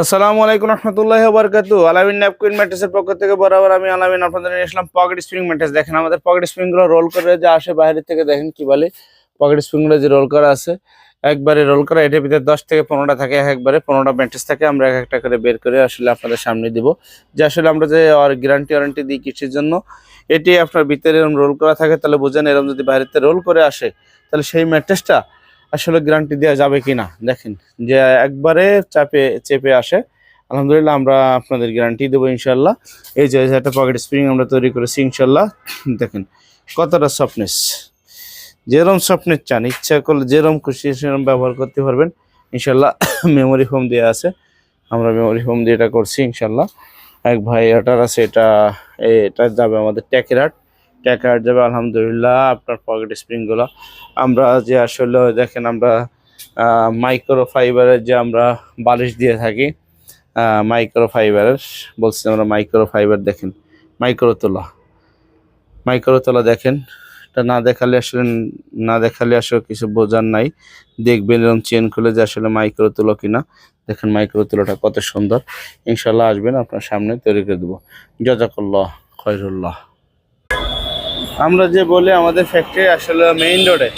আসসালামু আলাইকুম রহমতুল্লাহ বরকাত আলামিন ন্যাপকুইন ম্যাট্রেসের পক্ষ থেকে বরাবর আমি আলামিন আপনাদের নিয়ে আসলাম পকেট স্প্রিং ম্যাট্রেস। দেখেন, আমাদের পকেট স্প্রিংগুলো রোল করে যে আসে বাইরে থেকে, দেখেন কি বলে? পকেট স্প্রিংগুলো যে রোল করা আছে, একবারে রোল করা, এটার ভিতরে দশ থেকে পনেরোটা থাকে, এক একবারে পনেরোটা ম্যাট্রেস থাকে। আমরা এক একটা করে বের করে আসলে আপনাদের সামনে দিব। যে আসলে আমরা যে গ্যারান্টি ওয়ারেন্টি দিই কিসের জন্য, এটি আপনার ভিতরে এরকম রোল করা থাকে, তাহলে বুঝেন এরকম যদি বাইরেতে রোল করে আসে, তাহলে সেই ম্যাট্রেসটা আসলে গ্যারান্টি দেওয়া যাবে কি না দেখেন, যে একবারে চাপে, চেপে আসে, আলহামদুলিল্লাহ আমরা আপনাদের গ্যারান্টি দেবো ইনশাল্লাহ এই যে একটা পকেট স্প্রিং আমরা তৈরি করেছি ইনশাল্লাহ দেখেন, কতটা সফটনেস যেরম সফটনেস চান, ইচ্ছা করলে যেরম খুশি সেরম ব্যবহার করতে পারবেন। ইনশাল্লাহ মেমোরি হোম দেওয়া আছে। আমরা মেমোরি হোম দিয়ে এটা করছি ইনশাল্লাহ এক ভাই এটার আছে, এটা এটা যাবে আমাদের ট্যাকেরাট ট্যাকেরাট যাবে, আলহামদুলিল্লাহ, আপনার পকেট স্প্রিংগুলো আমরা যে আসলে দেখেন আমরা মাইক্রো ফাইবারের যে আমরা বালিশ দিয়ে থাকি মাইক্রো ফাইবারের বলছি আমরা মাইক্রো ফাইবার দেখেন মাইক্রো তোলা মাইক্রো তোলা দেখেন, এটা না দেখালে আসলে, না দেখালে আসলে কিছু বোঝার নাই। দেখবেন এরকম চেন খুলে যে আসলে মাইক্রো তুলো কিনা। দেখেন মাইক্রো তুলোটা কত সুন্দর। ইনশাল্লাহ আসবেন আপনার সামনে, তৈরি করে দেবো। জাজাকাল্লাহ খয়রুল্লাহ। আমরা যে বলি আমাদের ফ্যাক্টরি আসলে মেইন রোডে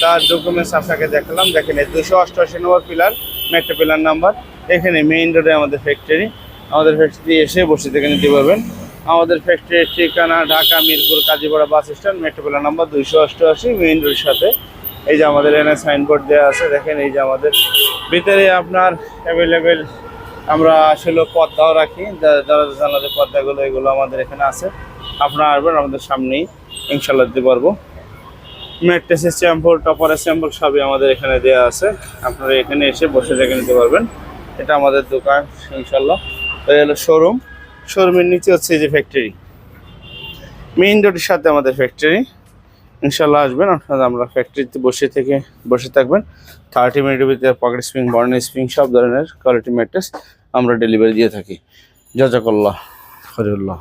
তার ডকুমেন্টস আপনাকে দেখালাম। দেখেন এই দুশো অষ্টআশি number pillar metro pillar number এখানে মেইন রোডে আমাদের ফ্যাক্টরি আমাদের ফ্যাক্টরি এসে বসে থেকে নিতে পারবেন। আমাদের ফ্যাক্টরির ঠিকানা Dhaka, Mirpur, Kazipara bus stand metro pillar number দুইশো অষ্টআশি মেইন রোডের সাথে। এই যে আমাদের এনে সাইনবোর্ড দেওয়া আছে, দেখেন এই যে আমাদের। ভিতরে আপনার অ্যাভেলেবেল আমরা আসলে পর্দাও রাখি। যা- দরজা জানালার পর্দাগুলো এগুলো আমাদের এখানে আছে। আপনারা আসবেন আমাদের সামনেই। ইনশাল্লাহ দিতে পারব। ম্যাট্রেসের স্যাম্পল টপারের স্যাম্পল সবই আমাদের এখানে দেওয়া আছে। আপনারা এখানে এসে বসে দেখে নিতে পারবেন। এটা আমাদের দোকান ইনশাল্লাহ এই হলো শোরুম শোরুমের নিচে হচ্ছে যে ফ্যাক্টরি মেইন রোডের সাথে আমাদের ফ্যাক্টরি ইনশাল্লাহ আসবেন, আপনারা আমরা ফ্যাক্টরিতে বসে থেকে বসে থাকবেন। থার্টি মিনিটের ভিতরে পকেট স্প্রিং বর্নের স্প্রিং সব ধরনের কোয়ালিটি ম্যাট্রেস আমরা ডেলিভারি দিয়ে থাকি। জাজাকাল্লাহ হরিউল্লাহ